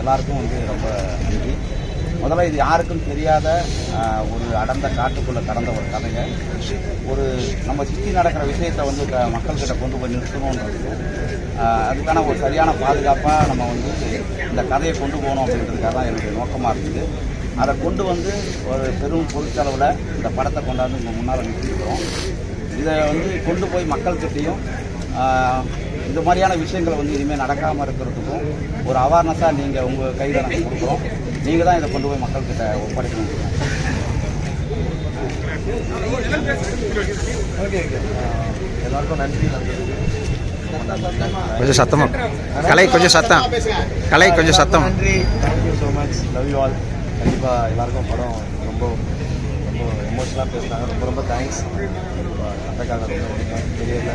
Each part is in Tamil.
எல்லாருக்கும் வந்து ரொம்ப நன்றி. முதல்ல இது யாருக்கும் தெரியாத ஒரு அடர்ந்த காட்டுக்குள்ளே கடந்த ஒரு கதைங்க ஒரு நம்ம சுற்றி நடக்கிற விஷயத்தை வந்து க- மக்கள்கிட்ட கொண்டு போய் நிறுத்தணுன்றது அதுக்கான ஒரு சரியான பாதுகாப்பாக நம்ம வந்து இந்த கதையை கொண்டு போகணும் அப்படின்றதுக்காக தான் என்னுடைய நோக்கமாக இருக்குது அதை கொண்டு வந்து ஒரு பெரும் பொருட்செலவில் இந்த படத்தை கொண்டாந்து இங்கே முன்னால் நிறுத்திருக்கிறோம் இதை வந்து கொண்டு போய் மக்கள்கிட்டையும் இந்த மாதிரியான விஷயங்களை வந்து இனிமேல் நடக்காமல் இருக்கிறதுக்கும் ஒரு அவேர்னஸாக நீங்கள் உங்கள் கையில் நாங்கள் கொடுக்குறோம். நீங்கள் தான் இதை கொண்டு போய் மக்கள்கிட்ட ஒப்படைக்கணும். எல்லாருக்கும் நன்றி கொஞ்சம் சத்தமா. கலை கொஞ்சம் சத்தம். கலை கொஞ்சம் சத்தம். நன்றி. Thank you so much love you all கண்டிப்பாக எல்லாருக்கும் படம் ரொம்ப ரொம்ப எமோஷனலாக பேசுனாங்க. ரொம்ப ரொம்ப தேங்க்ஸ் கதைக்காக ரொம்ப தெரியல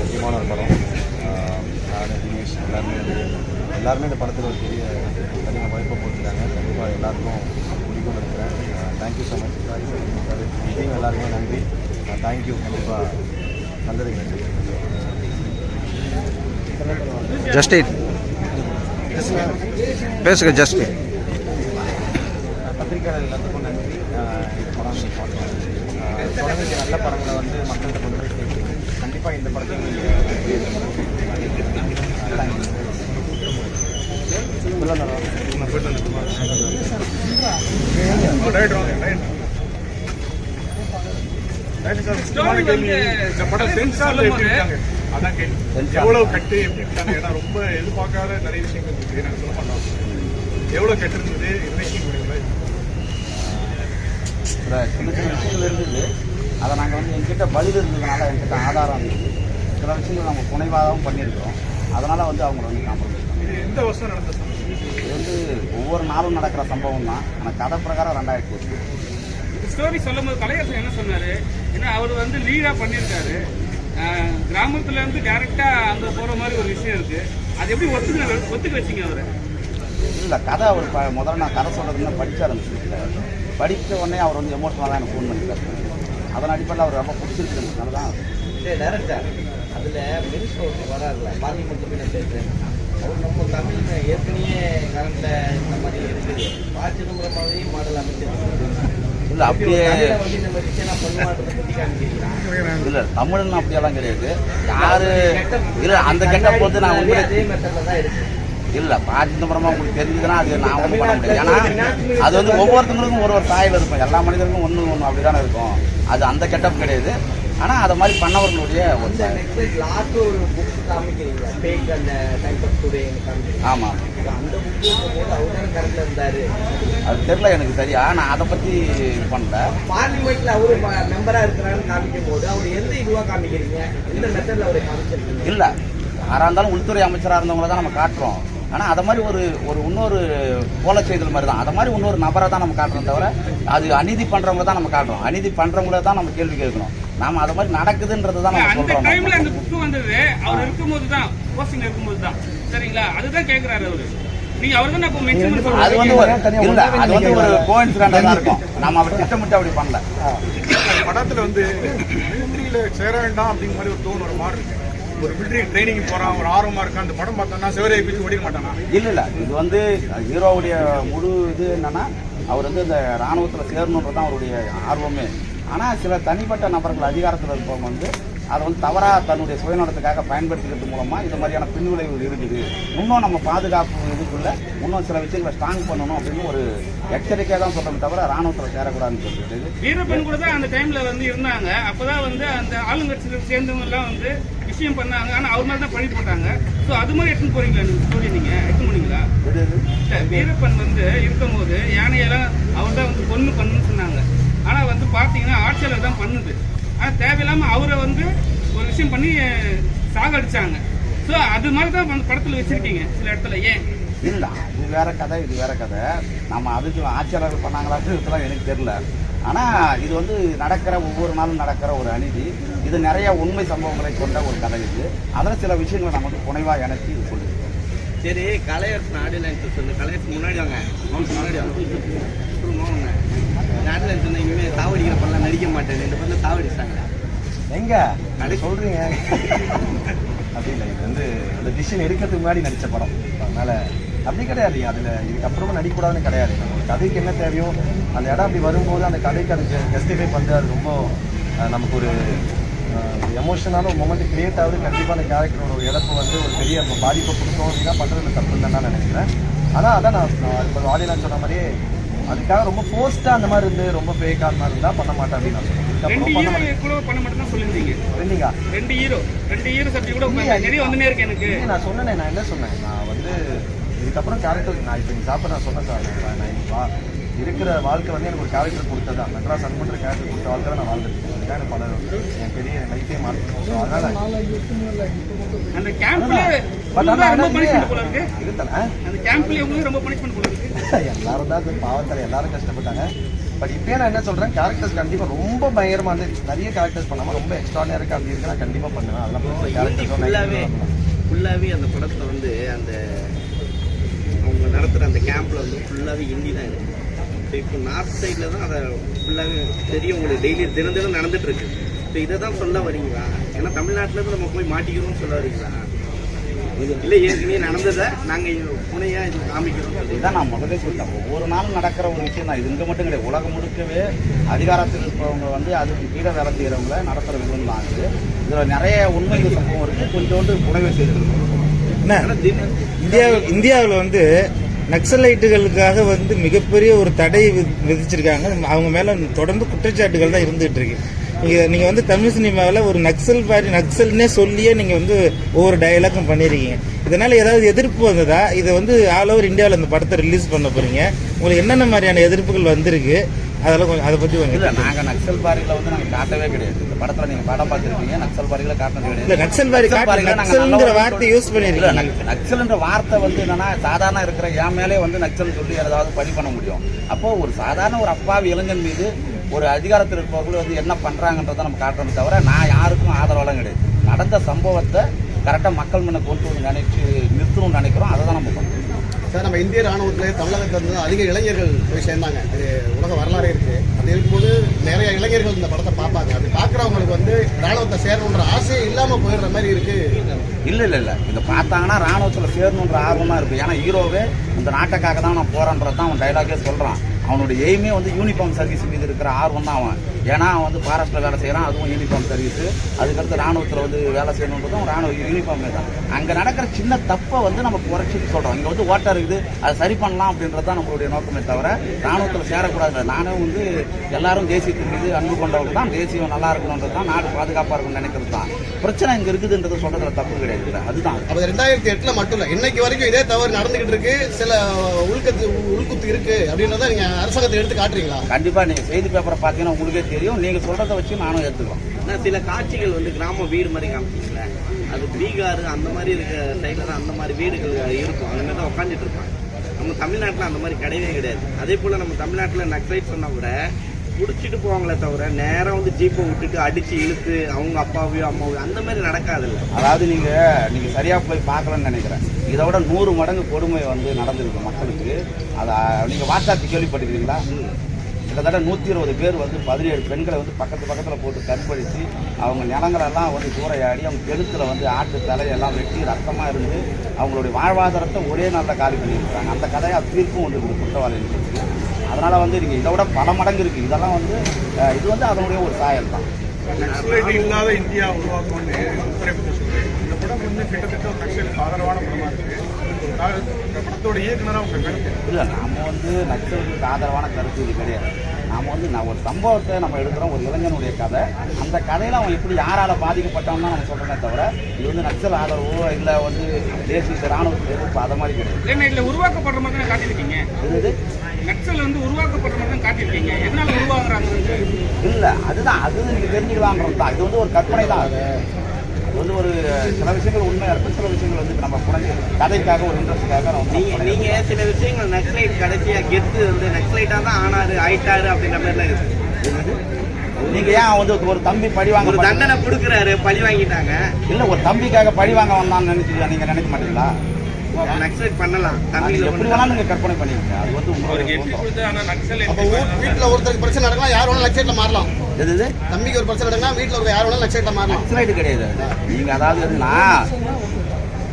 முக்கியமான ஒரு படம். நான் தினேஷ் எல்லாருமே எல்லாருமே இந்த படத்தில் ஒரு பெரிய தனியாக வாய்ப்பை போட்டிருக்காங்க கண்டிப்பாக எல்லாருக்கும் பிடிக்கும் இருக்கிறேன் தேங்க்யூ ஸோ மச் இதையும் எல்லாருக்குமே நன்றி. தேங்க்யூ கண்டிப்பாக நல்லதுக்கு நன்றி ஜஸ்டின். பேசுங்க ஜஸ்டின். பத்திரிகையாளர் எல்லாத்துக்கும் நன்றி நீங்கள் பார்க்கலாம் தொடர்ந்து நல்ல படங்களை வந்து மக்கள்கிட்ட கொண்டு போய் சேர்த்து கண்டிப்பாக இந்த படத்தை படம் சென்சார்ல எப்படி இருக்காங்க அதான் கேள்வி. எவ்வளவு கட்டு எப்படி இருக்காங்க ஏன்னா ரொம்ப எதிர்பார்க்காத நிறைய விஷயங்கள் இருக்கு எனக்கு சொல்ல மாட்டோம் எவ்வளவு கட்டு இருந்தது இன்னைக்கு சில சின்ன சின்ன விஷயங்கள் இருந்தது. அதை நாங்கள் வந்து எங்கிட்ட பதில் இருந்ததுனால எங்கிட்ட ஆதாரம் இருந்தது. சில விஷயங்கள் நம்ம புனைவாகவும் பண்ணியிருக்கிறோம். அதனால் வந்து அவங்க வந்து காம்ப்ரமைஸ் எந்த வருஷம் நடந்த இது வந்து ஒவ்வொரு நாளும் நடக்கிற சம்பவம் தான். ஆனால் கதை பிரகாரம் ரெண்டாயிரத்தி எட்டு இந்த ஸ்டோரி சொல்லும்போது கலையரசன் என்ன சொன்னாரு? ஏன்னா அவர் வந்து லீடா பண்ணியிருக்காரு. ஆஹ் கிராமத்துல இருந்து டைரக்டா அங்க போற மாதிரி ஒரு விஷயம் இருக்கு. அது எப்படி ஒத்துக்க ஒத்துக்க வச்சீங்க அவரை? இல்லை கதை அவர் முதல்ல நான் கதை சொல்கிறதுன்னு அந்த ஸ்கிரிப்டில் படித்த உடனே அவர் வந்து எமோஷனலாக தான் எனக்கு ஃபோன் பண்ணிட்டார் அதன் அடிப்படையில் அவர் ரொம்ப பிடிச்சிருக்கிறதுனால தான் டேரக்டர் அதில் மினிஸ்டர் ஒருத்தர் வராருல பார்லிமெண்ட் மினிஸ்டர் அவர் நம்ம தமிழ்ல ஏற்கனவே கரண்ட்ல இந்த மாதிரி இருக்குது பா சிதம்பரம் மாதிரி மாடல் அமைச்சிருக்கு இல்லை அப்படியே இல்லை தமிழ்னு அப்படியெல்லாம் கிடையாது. யாரு இல்லை அந்த கெட்டப் வந்து நான் உண்மையிலே இல்லை பாசிந்தபுரமா உங்களுக்கு தெரிஞ்சதுன்னா அது நான் ஒன்றும் பண்ண முடியாது. ஏன்னா அது வந்து ஒவ்வொருத்தங்களுக்கும் ஒரு ஒரு சாயல் இருக்கும். எல்லா மனிதருக்கும் ஒன்று ஒன்று அப்படி தானே இருக்கும். அது அந்த கெட்டப் கிடையாது. ஆனால் அதை மாதிரி பண்ணவர்களுடைய ஆமாம் போது அது தெரியல எனக்கு சரியா நான் அதை பற்றி பண்ணல. பார்லிமெண்ட்ல அவரு மெம்பரா இருக்கிறாருன்னு காமிக்கும் போது அவர் எந்த இதுவா காமிக்கிறீங்க? எந்த மெத்தட்ல அவரை காமிச்சிருக்கீங்க? இல்லை. யாராக இருந்தாலும் உள்துறை அமைச்சராக இருந்தவங்கள தான் நம்ம காட்டுறோம். ஆனால் அதை மாதிரி ஒரு ஒரு இன்னொரு கோல செய்தல் மாதிரி தான் அதை மாதிரி இன்னொரு நபரை தான் நம்ம காட்டுறோம் தவிர அது அநீதி பண்ணுறவங்கள தான் நம்ம காட்டுறோம். அநீதி பண்ணுறவங்கள தான் நம்ம கேள்வி கேட்கணும். நாம அதை மாதிரி நடக்குதுன்றது தான் நம்ம அந்த சொல்கிறோம் டைம்ல அந்த புக்கு வந்தது அவர் இருக்கும்போது தான் போஸ்டிங் இருக்கும்போது தான் சரிங்களா? அதுதான் கேக்குறாரு அவரு. நீங்க அவர் தான் அப்போ மென்ஷன் அது வந்து ஒரு இல்ல அது வந்து ஒரு கோயின்சிடென்டா தான் இருக்கும். நம்ம அவர் திட்டமிட்டு அப்படி பண்ணல. படத்துல வந்து சேர வேண்டாம் அப்படிங்கிற மாதிரி ஒரு தோணு ஒரு மாதிரி இருக்கு. ஒரு மிலிட்ரி ட்ரைனிங் போறான் ஒரு ஆர்வமா இருக்கான் அந்த படம் பார்த்தோம்னா சிவரையை பிடிச்சி ஓடிக்க மாட்டானா? இல்ல இல்ல இது வந்து ஹீரோவுடைய முழு இது என்னன்னா அவர் வந்து இந்த ராணுவத்துல சேரணுன்றது தான் அவருடைய ஆர்வமே. ஆனா சில தனிப்பட்ட நபர்கள் அதிகாரத்தில் இருப்பவங்க வந்து அதை வந்து தவறா தன்னுடைய சுயநலத்துக்காக பயன்படுத்திக்கிறது மூலமா இது மாதிரியான பின்விளைவுகள் இருக்குது. இன்னும் நம்ம பாதுகாப்பு இதுக்குள்ள இன்னும் சில விஷயங்களை ஸ்ட்ராங் பண்ணணும் அப்படின்னு ஒரு எச்சரிக்கையாக தான் சொல்றோம் தவிர ராணுவத்தில் சேரக்கூடாதுன்னு சொல்லிட்டு வீரப்பன் கூட தான் அந்த டைம்ல வந்து இருந்தாங்க. அப்பதான் வந்து அந்த ஆளுங்கட்சியில சேர்ந்தவங்க எல்லாம் வந்து விஷயம் பண்ணாங்க. ஆனா அவர் மாதிரி தான் பழி போட்டாங்க. சோ அது மாதிரி எடுத்துன்னு போறீங்களா நீங்க? ஸ்டோரி நீங்க. எடுத்து போனீங்களா? இல்ல, வீரப்பன் வந்து இருக்கும்போது யானையெல்லாம் அவர் தான் வந்து பொண்ணு பண்ணுன்னு சொன்னாங்க. ஆனா வந்து பாத்தீங்கன்னா ஆட்சியாளர் தான் பண்ணுது. ஆனா தேவையில்லாம அவரை வந்து ஒரு விஷயம் பண்ணி சாகடிச்சாங்க. சோ அது மாதிரி தான் அந்த படத்துல வச்சிருக்கீங்க சில இடத்துல. ஏன்? இல்ல இது வேற கதை இது வேற கதை. நம்ம அதுக்கு ஆட்சியாளர்கள் பண்ணாங்களான்னு இதெல்லாம் எனக்கு தெரியல. ஆனா இது வந்து நடக்கிற ஒவ்வொரு நாளும் நடக்கிற ஒரு அநீதி. இது நிறைய உண்மை சம்பவங்களை கொண்ட ஒரு கதை இது. அதில் சில விஷயங்களை நம்ம வந்து புனைவா இணைச்சி இது சொல்லுது சரி கலையரசன் ஆடியன்ஸ் சொல்லு. கலையரசன் முன்னாடி வாங்க. முன்னாடி வாங்க. ஆடியன்ஸ் சொன்ன இனிமேல் சாவடிக்கிற படம் நடிக்க மாட்டேன். ரெண்டு படம் சாவடிச்சாங்க. எங்க? அப்படி சொல்றீங்க. அப்படி இல்லை இது வந்து அந்த டிசிஷன் எடுக்கிறதுக்கு முன்னாடி நடிச்ச படம். அதனால அப்படி கிடையாது. அதில் இதுக்கப்புறமா நடிக்கக்கூடாதுன்னு கிடையாது. கதைக்கு என்ன தேவையோ அந்த இடம் அப்படி வரும்போது அந்த கதைக்கு அது ஜஸ்டிஃபை பண்ணுறது அது ரொம்ப நமக்கு ஒரு எமோஷனான ஒரு மொமெண்ட் கிரியேட் ஆகுது. கண்டிப்பாக அந்த கேரக்டரோட ஒரு இழப்பு வந்து ஒரு பெரிய பாதிப்பை கொடுத்தோம் அப்படின்னா பண்ணுறது தப்பு இல்லைன்னு நான் நினைக்கிறேன். ஆனால் அதான் நான் இப்போ ஆடியன்ஸ் சொன்ன மாதிரியே அதுக்காக ரொம்ப போஸ்ட்டாக அந்த மாதிரி இருந்து ரொம்ப ஃபேக்காக அந்த மாதிரி இருந்தால் பண்ண மாட்டேன் அப்படின்னு நான் ரெண்டு ஹீரோ ரெண்டு ஹீரோ ரெண்டு ஹீரோ சப்ஜெக்ட் கூட நிறைய வந்துனே இருக்கு எனக்கு. நான் சொன்னேனே நான் என்ன சொன்னேன் நான் இதுக்கப்புறம் கேரக்டர் நான் இப்போ நீங்கள் சாப்பிட நான் சொன்னேன் சார் நான் வா இருக்கிற வாழ்க்கை வந்து எனக்கு ஒரு கேரக்டர் கொடுத்ததா? மெட்ராஸ் அன்புன்ற கேரக்டர் கொடுத்த வாழ்க்கை நான் வாழ்ந்துருக்கேன். அதுக்காக எனக்கு பல என் பெரிய லைஃபே மாற்றணும் அதனால் அந்த அந்த எல்லாரும் தான் பாவத்தில் எல்லாரும் கஷ்டப்பட்டாங்க. பட் இப்போ நான் என்ன சொல்கிறேன் கேரக்டர்ஸ் கண்டிப்பாக ரொம்ப பயங்கரமாக வந்து நிறைய கேரக்டர்ஸ் பண்ணாமல் ரொம்ப எக்ஸ்ட்ரானியாக இருக்கு அப்படி இருக்கு நான் கண்டிப்பாக பண்ணுவேன். அதெல்லாம் ஃபுல்லாகவே கேரக்டர்ஸ் ஃபுல்லாகவே அந்த படத்தில் வந்து அந்த அவங்க நடத்துகிற அந்த கேம்பில் வந்து ஃபுல்லாகவே ஹிந்தி தான் இருக்குது இப்போ இப்போ நார்த் சைடில் தான் அதை ஃபுல்லாகவே தெரியும் உங்களுக்கு டெய்லி தினம் தினம் நடந்துட்டு இருக்கு. இப்போ இதை தான் சொல்ல வரீங்களா ஏன்னா தமிழ்நாட்டிலேருந்து நம்ம போய் மாட்டிக்கிறோம்னு சொல்ல வரீங்களா இல்லை ஏற்கனவே நடந்ததை நாங்கள் புனையாக இது காமிக்கிறோம் இதுதான் நான் முதலே சொல்லிட்டேன். ஒவ்வொரு நாளும் நடக்கிற ஒரு விஷயம் தான். இது இங்கே மட்டும் கிடையாது. உலகம் முழுக்கவே அதிகாரத்தில் இருப்பவங்க வந்து அதுக்கு கீழே வேலை செய்கிறவங்கள நடத்துகிற விதம் தான் இது. இதில் நிறைய உண்மைகள் சம்பவம் இருக்குது கொஞ்சோண்டு புனைவை செய்திருக்கோம் என்ன? இந்தியா இந்தியாவில் வந்து நக்சலைட்டுகளுக்காக வந்து மிகப்பெரிய ஒரு தடை வி- விதிச்சிருக்காங்க. அவங்க மேல தொடர்ந்து குற்றச்சாட்டுகள் தான் இருந்துகிட்டு இருக்கு. நீங்க வந்து தமிழ் சினிமாவில் ஒரு நக்சல் பாரி நக்சல்னே சொல்லியே நீங்க வந்து ஒவ்வொரு டயலாக்கும் பண்ணிருக்கீங்க. இதனால ஏதாவது எதிர்ப்பு வந்ததா? இதை வந்து ஆல் ஓவர் இந்தியாவில் இந்த படத்தை ரிலீஸ் பண்ண போறீங்க. உங்களுக்கு என்னென்ன மாதிரியான எதிர்ப்புகள் வந்திருக்கு? அதெல்லாம் கொஞ்சம் அதை பற்றி இல்லை கொஞ்சம் நாங்கள் நக்சல் பாரிகளை வந்து நாங்கள் காட்டவே கிடையாது. இந்த படத்தில் நீங்கள் படம் பார்த்துருக்கீங்க நக்சல் காட்டினது இல்ல கிடையாது. நக்சல் பாரி நக்சல்ங்கிற வார்த்தை யூஸ் இல்ல, பண்ணிருக்கீங்க. நக்- நக்சல்ன்ற வார்த்தை வந்து என்னன்னா சாதாரண இருக்கிற என் மேலே வந்து நக்சல் சொல்லி ஏதாவது பழி பண்ண முடியும். அப்போ ஒரு சாதாரண ஒரு அப்பாவி இளைஞன் மீது ஒரு அதிகாரத்தில் இருப்பவர்கள் வந்து என்ன பண்றாங்கன்றதை நம்ம காட்டுறோமே தவிர நான் யாருக்கும் ஆதரவெல்லாம் கிடையாது. நடந்த சம்பவத்தை கரெக்டாக மக்கள் முன்ன கொண்டு வந்து நினைச்சு நிறுத்தணும்னு நினைக்கிறோம் அதை தான் நம்ம பண்ணுறோம் சார் நம்ம இந்திய ராணுவத்தில் தமிழகத்துல இருந்து அதிக இளைஞர்கள் போய் சேர்ந்தாங்க. இது உலக வரலாறு இருக்குது அப்படி இருக்கும்போது நிறைய இளைஞர்கள் இந்த படத்தை பார்ப்பாங்க. அப்படி பார்க்குறவங்களுக்கு வந்து ராணுவத்தை சேரணுன்ற ஆசையே இல்லாமல் போயிடுற மாதிரி இருக்குது இல்லை இல்லை இல்லை. இதை பார்த்தாங்கன்னா ராணுவத்தில் சேரணுன்ற ஆர்வமாக இருக்குது ஏன்னா ஹீரோவே இந்த நாட்டுக்காக தான் நான் போகிறேன்றது தான் அவன் டைலாகே சொல்கிறான் அவனுடைய எய்மே வந்து யூனிஃபார்ம் சர்வீஸ் மீது இருக்கிற ஆர்வம் தான் அவன். ஏன்னா அவன் வந்து ஃபாரஸ்ட்டில் வேலை செய்கிறான் அதுவும் யூனிஃபார்ம் சர்வீஸ் அதுக்கடுத்து ராணுவத்தில் வந்து வேலை செய்யணுன்றதும் ராணுவ யூனிஃபார்மே தான். அங்கே நடக்கிற சின்ன தப்பை வந்து நம்ம குறைச்சிட்டு சொல்கிறோம் இங்கே வந்து ஓட்டை இருக்குது அதை சரி பண்ணலாம் அப்படின்றது தான் நம்மளுடைய நோக்கமே தவிர ராணுவத்தில் சேரக்கூடாது நானே வந்து எல்லாரும் தேசியத்தின் மீது அன்பு கொண்டவங்க தான். தேசியம் நல்லா இருக்கணுன்றது தான் நாடு பாதுகாப்பாக இருக்கணும்னு நினைக்கிறது தான். பிரச்சனை இங்கே இருக்குதுன்றது சொல்கிறதுல தப்பு கிடையாது அதுதான். அப்போ ரெண்டாயிரத்தி எட்டுல மட்டும் இல்லை. இன்னைக்கு வரைக்கும் இதே தவறு நடந்துகிட்டு இருக்கு. சில உள்கத்து உள்குத்து இருக்கு அப்படின்றத நீங்க அரசாங்கத்தை எடுத்து காட்டுறீங்களா? கண்டிப்பா நீங்க செய்தி பேப்பரை பார்த்தீங்கன்னா உங்களுக்கே தெரியும். நீங்க சொல்றதை வச்சு நானும் ஆனால் சில காட்சிகள் வந்து கிராம வீடு மாதிரி காமிச்சிங்களே. அது பீகார் அந்த மாதிரி இருக்க சைடில் தான் அந்த மாதிரி வீடுகள் இருக்கும். அந்த மாதிரி தான் உட்காந்துட்டு இருப்பாங்க. நம்ம தமிழ்நாட்டில் அந்த மாதிரி கிடையவே கிடையாது. அதே போல் நம்ம தமிழ்நாட்டில் நக்சலைட் சொன்னா கூட பிடிச்சிட்டு போவாங்களே தவிர நேரா வந்து ஜீப்பை விட்டுட்டு அடிச்சு இழுத்து அவங்க அப்பாவையோ அம்மாவையோ அந்த மாதிரி நடக்காதுல்ல. அதாவது நீங்க நீங்க சரியா போய் பார்க்கலன்னு நினைக்கிறேன். இதை விட நூறு மடங்கு கொடுமை வந்து நடந்திருக்கு மக்களுக்கு. அதை நீங்க வாட்ஸ்அப் கேள்விப்பட்டிருக்கீங்களா? கிட்டத்தட்ட நூற்றி இருபது பேர் வந்து பதினேழு பெண்களை வந்து பக்கத்து பக்கத்தில் போட்டு கற்பழித்து அவங்க நிலங்களெல்லாம் வந்து சூறையாடி அவங்க கெழுத்தில் வந்து ஆட்டு தலையெல்லாம் வெட்டி ரத்தமாக இருந்து அவங்களுடைய வாழ்வாதாரத்தை ஒரே நாளில் காலி பண்ணியிருக்காங்க. அந்த கதையை தீர்ப்பும் ஒன்று இருக்குது குற்றவாளிகளுக்கு அதனால் வந்து நீங்கள் இதை விட பல மடங்கு இருக்குது இதெல்லாம் வந்து இது வந்து அதனுடைய ஒரு சாயல் தான். நக்சலைட் இல்லாத இந்தியா உருவாக்கணும்னு துறை பற்றி இந்த படம் வந்து கிட்டத்தட்ட ஒரு நக்சலுக்கு ஆதரவான படமா இருக்குது ஒரு இந்த படத்தோட இயக்குனரா உங்க கருத்து? இல்லை நம்ம வந்து நக்சலுக்கு ஆதரவான கருத்து இது கிடையாது. நாம வந்து நான் ஒரு சம்பவத்தை நம்ம எடுக்கிறோம் ஒரு இளைஞனுடைய கதை. அந்த கதையில அவன் எப்படி யாரால பாதிக்கப்பட்டான்னு தான் நம்ம சொல்றோமே தவிர இது வந்து நக்சல் ஆதரவோ இல்லை வந்து தேசிய ராணுவத்தில் எதிர்ப்பு அதை மாதிரி கிடையாது. இல்லைன்னா இதுல உருவாக்கப்படுற மாதிரி தான் காட்டியிருக்கீங்க. இது நக்சல் வந்து உருவாக்கப்படுற மாதிரி தான் காட்டியிருக்கீங்க. எதனால உருவாக்குறாங்க இல்லை அதுதான் அது நீங்கள் தெரிஞ்சுக்கலான்றது தான். இது வந்து ஒரு கற்பனை தான். அது வந்து ஒரு சில விஷயங்கள் உண்மையாக இருக்கும் சில விஷயங்கள் வந்து நம்ம புனைஞ்சு கதைக்காக ஒரு இன்ட்ரெஸ்ட்டுக்காக நம்ம நீங்க நீங்க சில விஷயங்கள் நக்சலைட் கடைசியா கெத்து வந்து நக்சலைட்டா தான் ஆனாரு ஆயிட்டாரு அப்படின்ற மாதிரிலாம் இருக்கு. நீங்க ஏன் வந்து ஒரு தம்பி பழி வாங்க ஒரு தண்டனை கொடுக்குறாரு பழி வாங்கிட்டாங்க. இல்ல ஒரு தம்பிக்காக பழி வாங்க வந்தான்னு நினைச்சு நீங்க நினைக்க மாட்டீங்களா? நக்சலைட் பண்ணலாம். தமிழ்ல எப்படி பண்ணலாம். வேணாலும் நீங்க கற்பனை பண்ணிக்கங்க. அது வந்து. அப்போ வீட்டில் ஒருத்தருக்கு பிரச்சனை நடக்கலாம் யார் வேணாலும் லட்சேட்ல மாறலாம். எது தம்பிக்கு ஒரு பிரச்சனை நடக்கலாம் வீட்டில் ஒரு யார் வேணாலும் லட்சேட்ல மாறலாம். கிடையாது. அது. நீங்க அதாவது என்னன்னா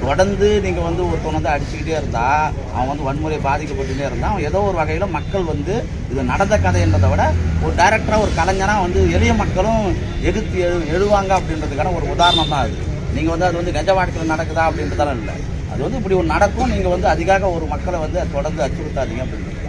தொடர்ந்து நீங்கள் வந்து ஒருத்தவன் வந்து அடிச்சுக்கிட்டே இருந்தா அவன் வந்து வன்முறை பாதிக்கப்பட்டுட்டே இருந்தா அவன் ஏதோ ஒரு வகையில் மக்கள் வந்து இது நடந்த கதைன்றதை விட ஒரு டைரக்டராக ஒரு கலைஞராக வந்து எளிய மக்களும் எதிர்த்து எழு எழுவாங்க அப்படின்றதுக்கான ஒரு உதாரணம் தான் அது. நீங்கள் வந்து அது வந்து நிஜ வாழ்க்கையில் நடக்குதா அப்படின்றதெல்லாம் இல்லை. அது வந்து இப்படி ஒரு நடக்கும் நீங்கள் வந்து அதிகாக ஒரு மக்களை வந்து தொடர்ந்து அச்சுறுத்தாதீங்க அப்படின்றது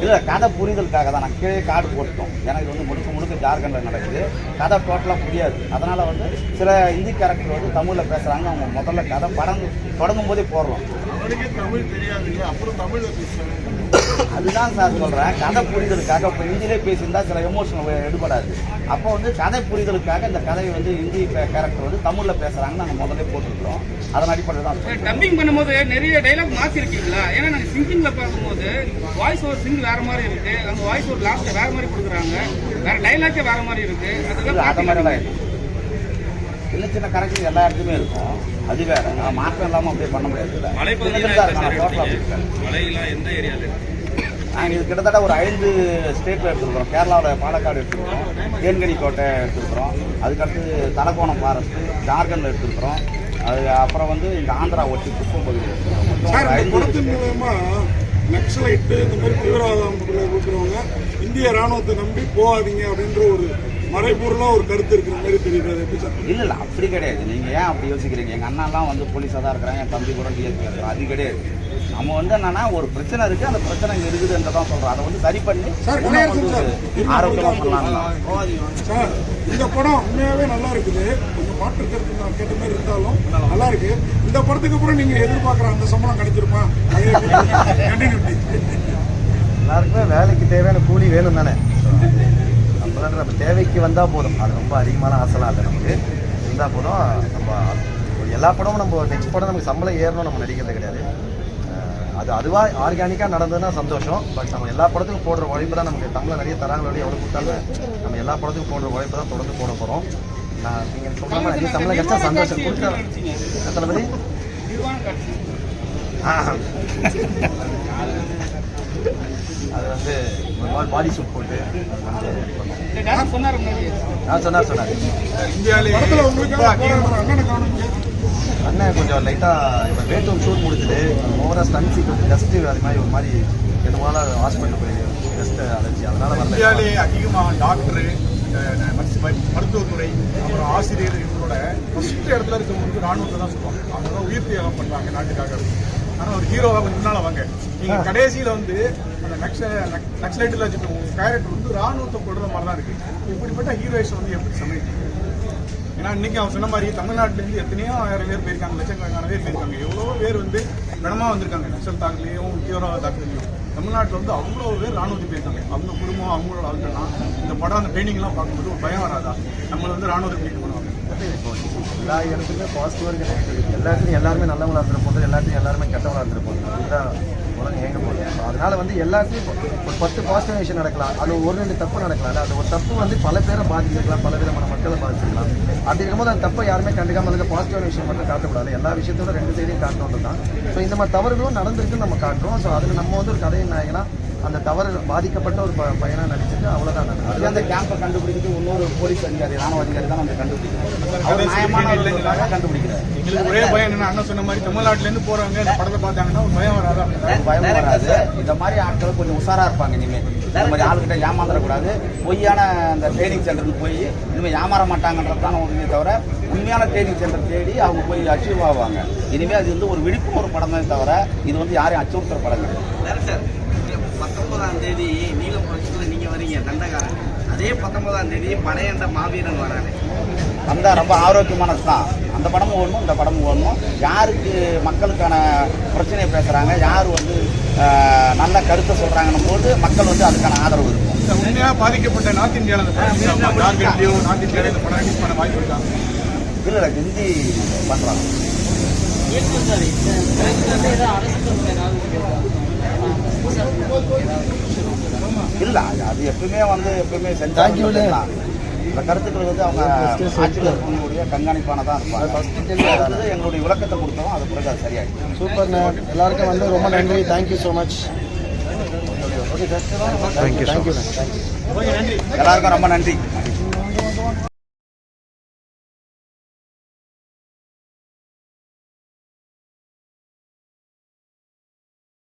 இல்லை கதை புரிதலுக்காக தான். நான் கீழே கார்டு போட்டோம் எனக்கு வந்து முழுக்க முழுக்க ஜார்க்கண்டில் நடக்குது. கதை டோட்டலாக புரியாது. அதனால் வந்து சில இந்தி கேரக்டர் வந்து தமிழில் பேசுகிறாங்க அவங்க முதல்ல கதை படம் தொடங்கும் போதே போடுறோம் தமிழ் தெரியாதுங்க அப்புறம் தமிழ்ல அதுதான் சார் சொல்கிறேன் கதை புரிதலுக்காக இப்போ ஹிந்தியிலே பேசியிருந்தா சில எமோஷனல் எடுபடாது. அப்போ வந்து கதை புரிதலுக்காக இந்த கதையை வந்து ஹிந்தி கேரக்டர் வந்து தமிழில் பேசுகிறாங்கன்னு நாங்கள் முதல்ல போட்டுருக்கிறோம். அதன் அடிப்படையில் தான். டப்பிங் பண்ணும்போது நிறைய டைலாக் மாத்திருக்கீங்களா? ஏன்னா நாங்க சிங்கிங்ல பார்க்கும்போது வாய்ஸ் ஓவர் சிங் வேற மாதிரி இருக்கு. அந்த வாய்ஸ் ஓவர் லாஸ்ட் வேற மாதிரி கொடுக்குறாங்க. வேற டைலாக்கே வேற மாதிரி இருக்கு. இல்லை அதுதான் அந்த மாதிரிலாம் இருக்கு சின்ன சின்ன கரெக்ஷன் எல்லா இடத்துலையுமே இருக்கும். அது வேற. மாற்றம் இல்லாமல் அப்படியே பண்ண முடியாது. மலையெல்லாம் எந்த ஏரியாவில் நாங்கள் இது கிட்டத்தட்ட ஒரு ஐந்து ஸ்டேட்டில் எடுத்துருக்கிறோம். கேரளாவில் பாலக்காடு எடுத்துருக்கிறோம். தேன்கனி கோட்டை எடுத்துருக்கிறோம். அதுக்கடுத்து தலக்கோணம் ஃபாரஸ்ட்டு ஜார்க்கண்டில் எடுத்துருக்கிறோம். அது அப்புறம் வந்து இந்த ஆந்திரா ஒட்டி குப்பம் பகுதி எடுத்துருக்கிறோம். நக்சலைட்டு இந்த மாதிரி தீவிரவாதம் இருக்கிறவங்க இந்திய ராணுவத்தை நம்பி போகாதீங்க அப்படின்ற ஒரு மறைபொருளா ஒரு கருத்து இருக்கிற மாதிரி தெரியுது. இல்லை இல்லை அப்படி கிடையாது. நீங்கள் ஏன் அப்படி யோசிக்கிறீங்க? எங்கள் அண்ணாலாம் வந்து போலீஸாக தான் இருக்கிறாங்க என் தம்பி கூட டிஎஸ்பி அது கிடையாது. நம்ம வந்து என்னன்னா ஒரு பிரச்சனை இருக்குது அந்த பிரச்சனை இங்கே இருக்குதுன்றதான் சொல்கிறோம் அதை வந்து சரி பண்ணி. ஆரோக்கியமாக பண்ணலாம் சார் இந்த படம் உண்மையாவே நல்லா இருக்குது. கொஞ்சம் மாற்று கருத்து நான் கேட்ட மாதிரி இருந்தாலும் நல்லா இருக்கு. இந்த படத்துக்கு அப்புறம் நீங்க எதிர்பார்க்குற அந்த சம்பளம் கிடைச்சிருமா? எல்லாருக்குமே வேலைக்கு தேவையான கூலி வேணும் தானே? நம்மளால நம்ம தேவைக்கு வந்தால் போதும். அது ரொம்ப அதிகமான ஆசைலாம் இல்லை நமக்கு. இருந்தால் போதும். நம்ம எல்லா படமும் நம்ம நெக்ஸ்ட் படம் நமக்கு சம்பளம் ஏறணும் நம்ம நடிக்கிறது கிடையாது. அது அதுவாக ஆர்கானிக்காக நடந்ததுன்னா சந்தோஷம். பட் நம்ம எல்லா படத்துக்கும் போடுற உழைப்பு தான் நமக்கு தமிழில் நிறைய தராங்களோட எவ்வளோ கொடுத்தாலும் நம்ம எல்லா படத்துக்கும் போடுற உழைப்பு தான் தொடர்ந்து போட போகிறோம் நான் நீங்கள் சொல்கிற மாதிரி நிறைய கிடைச்சா சந்தோஷம். கொடுத்தா தளபதி ஆ. அது வந்து ஒரு மாதிரி பாடி சூட் போட்டு நான் சொன்னார் சொன்னார் அண்ணன் கொஞ்சம் லைட்டாக இப்போ வேட்டூர் ஷூட் முடிச்சுட்டு ஓவராக ஸ்டன் கொஞ்சம் டஸ்ட்டு அது மாதிரி ஒரு மாதிரி ரெண்டு நாள் ஹாஸ்பிட்டல் போய் டஸ்ட் அலர்ஜி அதனால வரல இந்தியாவிலே அதிகமாக டாக்டரு மருத்துவத்துறை அப்புறம் ஆசிரியர் இவங்களோட ஃபஸ்ட்டு இடத்துல இருக்கவங்க ராணுவத்தை தான் சொல்லுவாங்க அவங்க தான் உயிர் தியாகம் பண்ணுறாங்க நாட்டுக்காக ஆனால் ஒரு ஹீரோவாக கொஞ்சம் முன்னால வாங்க. நீங்க கடைசியில வந்து அந்த நக்ச நக்சலைட்டில் வச்சுருக்க உங்க கேரக்டர் வந்து ராணுவத்தை கொள்ற மாதிரி தான் இருக்கு. இப்படிப்பட்ட ஹீரோயிஸ் வந்து எப்படி சமைக்கிறீங்க ஏன்னா இன்னைக்கு அவன் சொன்ன மாதிரி தமிழ்நாட்டிலேருந்து எத்தனையோ ஆயிரம் பேர் போயிருக்காங்க லட்சக்கணக்கான பேர் போயிருக்காங்க. எவ்வளோ பேர் வந்து கனமாக வந்திருக்காங்க. நக்சல் தாக்குலையும் தீவிரவாத தாக்குலையும் தமிழ்நாட்டில் வந்து அவ்வளோ பேர் ராணுவத்துக்கு போயிருக்காங்க அவங்க குடும்பம் அவங்களோட ஆளுங்கள்லாம் இந்த படம் அந்த ட்ரைனிங்லாம் பார்க்கும்போது ஒரு பயம் வராதா? நம்மளை வந்து ராணுவத்துக்கு போயிட்டு பண்ணுவாங்க எல்லா இடத்துலையுமே பாசிட்டிவாக இருக்கு எல்லாத்துலையும் எல்லாருமே நல்லவங்களாக இருந்துருப்போம். எல்லாத்தையும் எல்லாருமே கெட்டவங்களாக இருந்துருப்போம். அதுதான் உலகம் ஏங்க போகுது So, அதனால வந்து எல்லாத்தையும் ஒரு பத்து பாசிட்டிவ் விஷயம் நடக்கலாம். அது ஒரு ரெண்டு தப்பு நடக்கலாம் அது ஒரு தப்பு வந்து பல பேரை பாதிச்சிருக்கலாம். பல விதமான மக்களை பாதிச்சிருக்கலாம். அப்படி இருக்கும்போது அந்த தப்பை யாருமே கண்டுக்காமல் இருக்க பாசிட்டிவான விஷயம் மட்டும் காட்டக்கூடாது. எல்லா விஷயத்தோட ரெண்டு சைடையும் காட்டணும் தான். ஸோ இந்த மாதிரி தவறுகளும் நடந்திருக்குன்னு நம்ம காட்டுறோம். ஸோ அதில் நம்ம வந்து ஒரு கதையின் நாயகனா அந்த தவறு பாதிக்கப்பட்ட ஒரு ப- பையனா நடிச்சிட்டு அவ்வளோதான் நான் அது அந்த கேம்பை கண்டுபிடிக்கிறது இன்னொரு போலீஸ் அதிகாரி ராணுவ அதிகாரி தான் அவர் நியாயமான கண்டுபிடிக்கிறார். எங்களுக்கு ஒரே பயம் என்னன்னா அண்ணன் சொன்ன மாதிரி தமிழ்நாட்டிலேருந்து போறவங்க இந்த படத்தை பார்த்தாங்கன்னா ஒரு பயம் வராதா பயம் வராது. இந்த மாதிரி ஆட்கள் கொஞ்சம் உஷாரா இருப்பாங்க இனிமேல் இந்த மாதிரி ஆளுகிட்ட ஏமாந்துடக்கூடாது. பொய்யான அந்த ட்ரைனிங் சென்டருக்கு போய் இனிமேல் ஏமாற மாட்டாங்கன்றது தான் ஒன்றுமே தவிர உண்மையான ட்ரைனிங் சென்டர் தேடி அவங்க போய் அச்சீவ் ஆவாங்க. இனிமேல் அது வந்து ஒரு விழிப்புணர்வு படம் தான் தவிர இது வந்து யாரையும் அச்சுறுத்துற படம் கிடையாது. பத்தொன்பதாம் தேதி நீல புரட்சியில் நீங்க வரீங்க தண்டகாரன் அதே பத்தொன்பதாம் தேதி படையண்ட மாவீரன் வராரு. அந்த ரொம்ப ஆரோக்கியமானது தான் அந்த படமும் ஓடணும் இந்த படமும் ஓடணும். யாருக்கு மக்களுக்கான பிரச்சனையை பேசுகிறாங்க யார் வந்து நல்ல கருத்தை சொல்கிறாங்கன்னும் போது மக்கள் வந்து அதுக்கான ஆதரவு இருக்கும். இந்த உண்மையா பாதிக்கப்பட்ட நார்த் இந்தியாவில் நார்த் இந்தியாவில இந்த படம் வாய்ப்பு இருக்காங்க இல்லை ஹிந்தி பண்ணுறாங்க இல்லை அது எப்பவுமே வந்து எப்பவுமே செஞ்சாங்க இந்த கருத்துக்கள் வந்து அவங்க ஆட்சியில் இருக்கக்கூடிய கண்காணிப்பானதான் இருப்பாங்க. எங்களுடைய விளக்கத்தை கொடுத்தோம் அது பிறகு அது சரியாயிடும். சூப்பர் எல்லாருக்கும் வந்து ரொம்ப நன்றி. Thank you so much okay sir thank you thank you எல்லாருக்கும் ரொம்ப நன்றி.